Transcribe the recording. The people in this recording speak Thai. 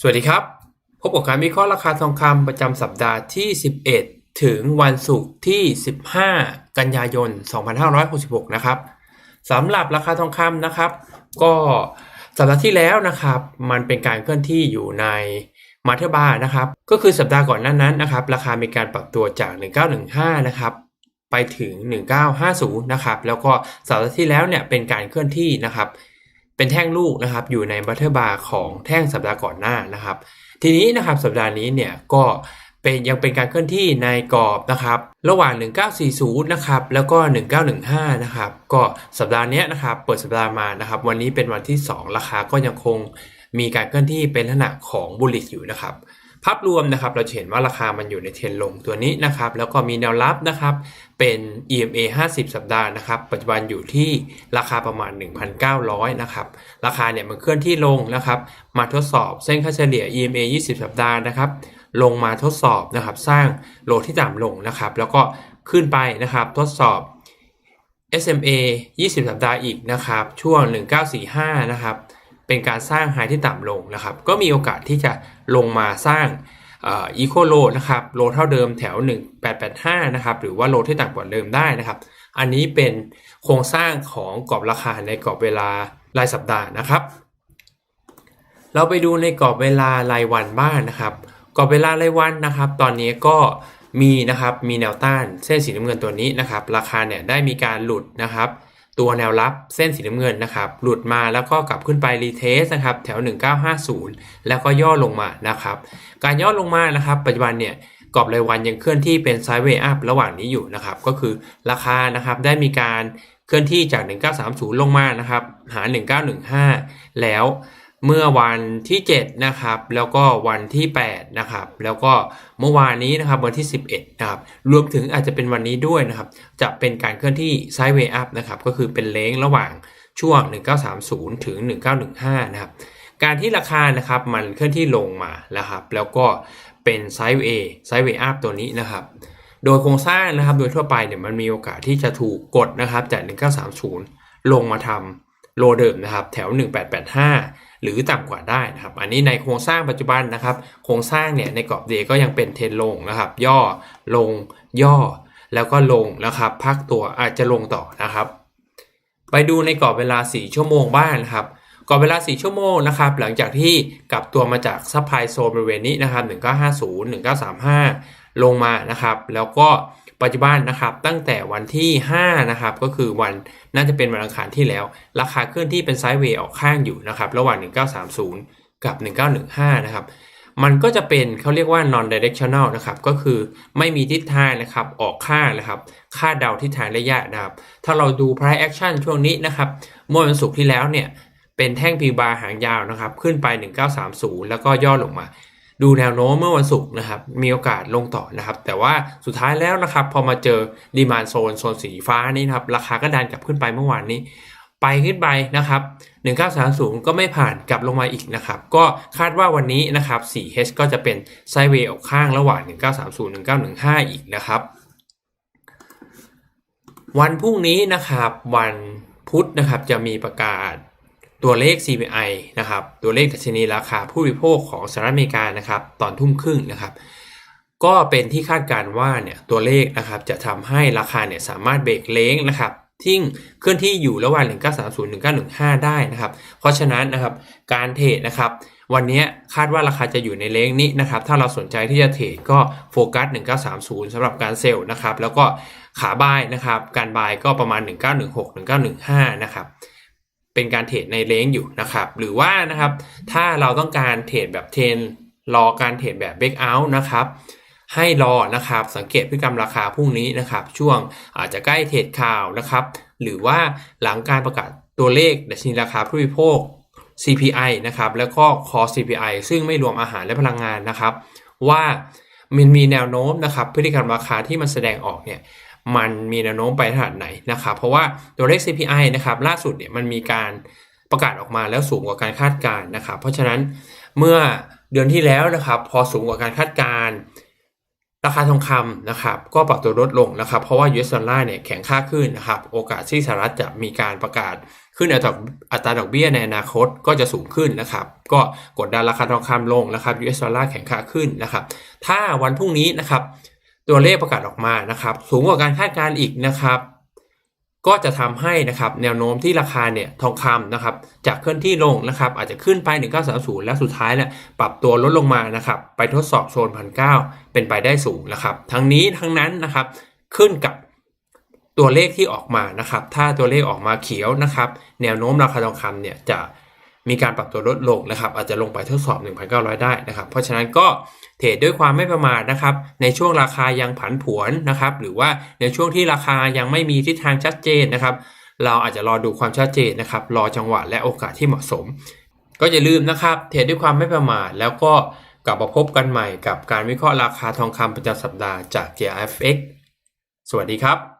สวัสดีครับ พบกับการวิเคราะห์ราคาทองคำประจำสัปดาห์ที่ 11 ถึงวันศุกร์ที่ 15 กันยายน 2566 นะครับสำหรับราคาทองคำนะครับ ก็สัปดาห์ที่แล้วนะครับ มันเป็นการเคลื่อนที่อยู่ในมาเทอร์บาร์นะครับ ก็คือสัปดาห์ก่อนหนั้นนั้นนะครับ ราคามีการปรับตัวจาก 1915 นะครับ ไปถึง 1950 นะครับ แล้วก็สัปดาห์ที่แล้วเนี่ยเป็นการเคลื่อนที่นะครับ เป็นแท่งลูกนะครับอยู่ในบัตเทอร์บาร์ของแท่งสัปดาห์ก่อนหน้านะครับ ทีนี้นะครับสัปดาห์นี้เนี่ยก็เป็นยังเป็นการเคลื่อนที่ในกรอบนะครับระหว่าง 1940 นะครับแล้วก็ 1915 นะครับก็สัปดาห์เนี้ยนะครับเปิดสัปดาห์มานะครับวันนี้เป็นวันที่ 2 ราคาก็ยังคงมีการเคลื่อนที่เป็นลักษณะของบุลิชอยู่นะครับ ภาพรวมนะครับเราจะเห็นว่าราคามันอยู่ในเทรนลงตัวนี้นะครับ แล้วก็มีแนวรับนะครับเป็น EMA 50 สัปดาห์นะครับ ปัจจุบันอยู่ที่ราคาประมาณ 1,900 นะครับ ราคาเนี่ยมันเคลื่อนที่ลงนะครับ มาทดสอบเส้นค่าเฉลี่ย EMA 20 สัปดาห์นะครับ ลงมาทดสอบนะครับ สร้างโลที่ต่ำลงนะครับ แล้วก็ขึ้นไปนะครับทดสอบ SMA 20 สัปดาห์อีกนะครับ ช่วง 1945 นะครับ เป็นการสร้างไฮที่ต่ำลงนะครับ ก็มีโอกาสที่จะลงมาสร้างอีโคโลนะครับโลเท่าเดิมแถว 1885 นะครับ หรือว่าโลที่ต่ำกว่าเดิมได้นะครับ อันนี้เป็นโครงสร้างของกรอบราคาในกรอบเวลารายสัปดาห์นะครับ เราไปดูในกรอบเวลารายวันบ้างนะครับ กรอบเวลารายวันนะครับ ตอนนี้ก็มีนะครับมีแนวต้านเส้นสีน้ำเงินตัวนี้นะครับ ราคาเนี่ยได้มีการหลุดนะครับ ตัวแนวรับเส้นสีน้ำเงินนะครับหลุดมาแล้วก็กลับขึ้นไปรีเทสนะครับแถว 1950 แล้วก็ย่อลงมานะครับการย่อลงมานะครับปัจจุบันเนี่ยกรอบรายวันยังเคลื่อนที่เป็นไซด์เวย์อัพระหว่างนี้อยู่นะครับก็คือราคานะครับได้มีการเคลื่อนที่จาก 1930 ลงมานะครับหา 1915 แล้ว เมื่อวันที่ 7 นะครับ แล้วก็วันที่ 8 นะครับ แล้วก็เมื่อวานนี้นะครับวันที่ 11 นะครับ รวมถึงอาจจะเป็นวันนี้ด้วยนะครับ จะเป็นการเคลื่อนที่ไซด์เวย์อัพนะครับ ก็คือเป็นเลงระหว่างช่วง 1930 ถึง 1915 นะครับ การที่ราคานะครับมันเคลื่อนที่ลงมาแล้วครับ แล้วก็เป็นไซด์เวย์ไซด์เวย์อัพตัวนี้นะครับโดยโครงสร้างนะครับโดยทั่วไปเนี่ยมันมีโอกาสที่จะถูกกดนะครับจาก 1930 ลงมาทำโลเดิมนะครับ แถว 1885 หรือต่ำกว่าได้นะครับ อันนี้ในโครงสร้างปัจจุบันนะครับ โครงสร้างเนี่ยในกรอบเดก็ยังเป็นเทนลงนะครับ ย่อลงย่อ แล้วก็ลงนะครับ พักตัวอาจจะลงต่อนะครับ ไปดูในกรอบเวลา 4 ชั่วโมงบ้างนะครับกรอบเวลา 4 ชั่วโมงนะครับ หลังจากที่กลับตัวมาจากซัพพลายโซนบริเวณนี้นะครับ 1950 1935 ลงมานะครับ แล้วก็ ปัจจุบันนะครับตั้งแต่วันที่5นะครับก็คือวันน่าจะเป็นวันอังคารที่แล้ว ราคาเคลื่อนที่เป็นไซด์เวย์ออกข้างอยู่นะครับระหว่าง 1930 กับ 1915 นะครับมันก็จะเป็นเขาเรียกว่า non directional นะครับก็คือไม่มีทิศทางนะครับออกข้างนะครับคาดเดาทิศทางได้ยากนะครับถ้าเราดู price action ช่วงนี้นะครับเมื่อวันศุกร์ที่แล้วเนี่ยเป็นแท่งพีบาร์หางยาวนะครับขึ้นไป 1930 แล้วก็ย่อลงมา ดูแนวโน้มเมื่อวันศุกร์นะครับ มีโอกาสลงต่อนะครับ แต่ว่าสุดท้ายแล้วนะครับ พอมาเจอดีมานโซนโซนสีฟ้านี่นะครับ ราคาก็ดันกลับขึ้นไปเมื่อวานนี้ ไปขึ้นไปนะครับ 1930 ก็ไม่ผ่านกลับลงมาอีกนะครับ ก็คาดว่าวันนี้นะครับ 4H ก็จะเป็นไซเวย์ออกข้างระหว่าง 1930 1915 อีกนะครับ วันพรุ่งนี้นะครับวันพุธนะครับจะมีประกาศ ตัวเลข CPI นะครับ ตัวเลขดัชนีราคาผู้บริโภคของสหรัฐอเมริกานะครับ ตอนทุ่มครึ่งนะครับ ก็เป็นที่คาดการว่าเนี่ยตัวเลขนะครับจะทำให้ราคาเนี่ยสามารถเบรกเล้งนะครับที่เคลื่อนที่อยู่ระหว่าง 1930 1915 ได้นะครับ เพราะฉะนั้นนะครับการเทรดนะครับ วันนี้คาดว่าราคาจะอยู่ในเลงนี้นะครับ ถ้าเราสนใจที่จะเทรดก็โฟกัส 1930สำหรับการเซลล์นะครับ แล้วก็ขาบายนะครับ การบายก็ประมาณ 1916 1915 นะครับ เป็นการเทรดในเลงอยู่นะครับ หรือว่านะครับถ้าเราต้องการเทรดแบบเทรนรอการเทรดแบบเบรกเอาท์นะครับให้รอนะครับสังเกตพฤติกรรมราคาพรุ่งนี้นะครับ ช่วงอาจจะใกล้เทรดข่าวนะครับ หรือว่าหลังการประกาศตัวเลขดัชนีราคาผู้บริโภค CPI นะครับแล้วก็ Core CPI ซึ่งไม่รวมอาหารและพลังงานนะครับ ว่า มันมีแนวโน้มนะครับพฤติกรรมราคาที่มันแสดงออกเนี่ยมันมีแนวโน้มไปทางไหนนะครับ เพราะว่าตัวเลข CPI นะครับล่าสุดเนี่ยมันมีการประกาศออกมาแล้วสูงกว่าการคาดการณ์นะครับ เพราะฉะนั้นเมื่อเดือนที่แล้วนะครับ พอสูงกว่าการคาดการณ์ราคาทองคำนะครับก็ปรับตัวลดลงนะครับ เพราะว่า US ดอลลาร์เนี่ยแข็งค่าขึ้นนะครับ โอกาสที่สหรัฐจะมีการประกาศ ขึ้นอัตราอัตราดอกเบี้ยในอนาคตก็จะสูงขึ้นนะครับ ก็กดดันราคาทองคำลงนะครับ US ดอลลาร์แข็งค่าขึ้นนะครับ ถ้าวันพรุ่งนี้นะครับ ตัวเลขประกาศออกมานะครับ สูงกว่าการคาดการณ์อีกนะครับก็จะทำให้นะครับแนวโน้มที่ราคาเนี่ยทองคำนะครับจากเคลื่อนที่ลงนะครับอาจจะขึ้นไป 1930 แล้วสุดท้ายเนี่ยปรับตัวลดลงมานะครับไปทดสอบโซนพันเเป็นไปได้สูงนะครับ ทั้งนี้ทั้งนั้นนะครับขึ้นกับ ตัวเลขที่ออกมานะครับ ถ้าตัวเลขออกมาเขียวนะครับ แนวโน้มราคาทองคำเนี่ยจะมีการปรับตัวลดลงนะครับ อาจจะลงไปทดสอบ 1,900 ได้นะครับ เพราะฉะนั้นก็เทรดด้วยความไม่ประมาทนะครับ ในช่วงราคายังผันผวนนะครับ หรือว่าในช่วงที่ราคายังไม่มีทิศทางชัดเจนนะครับ เราอาจจะรอดูความชัดเจนนะครับ รอจังหวะและโอกาสที่เหมาะสม ก็อย่าลืมนะครับ เทรดด้วยความไม่ประมาทแล้วก็กลับมาพบกันใหม่กับการวิเคราะห์ราคาทองคำประจำสัปดาห์จาก JFX สวัสดีครับ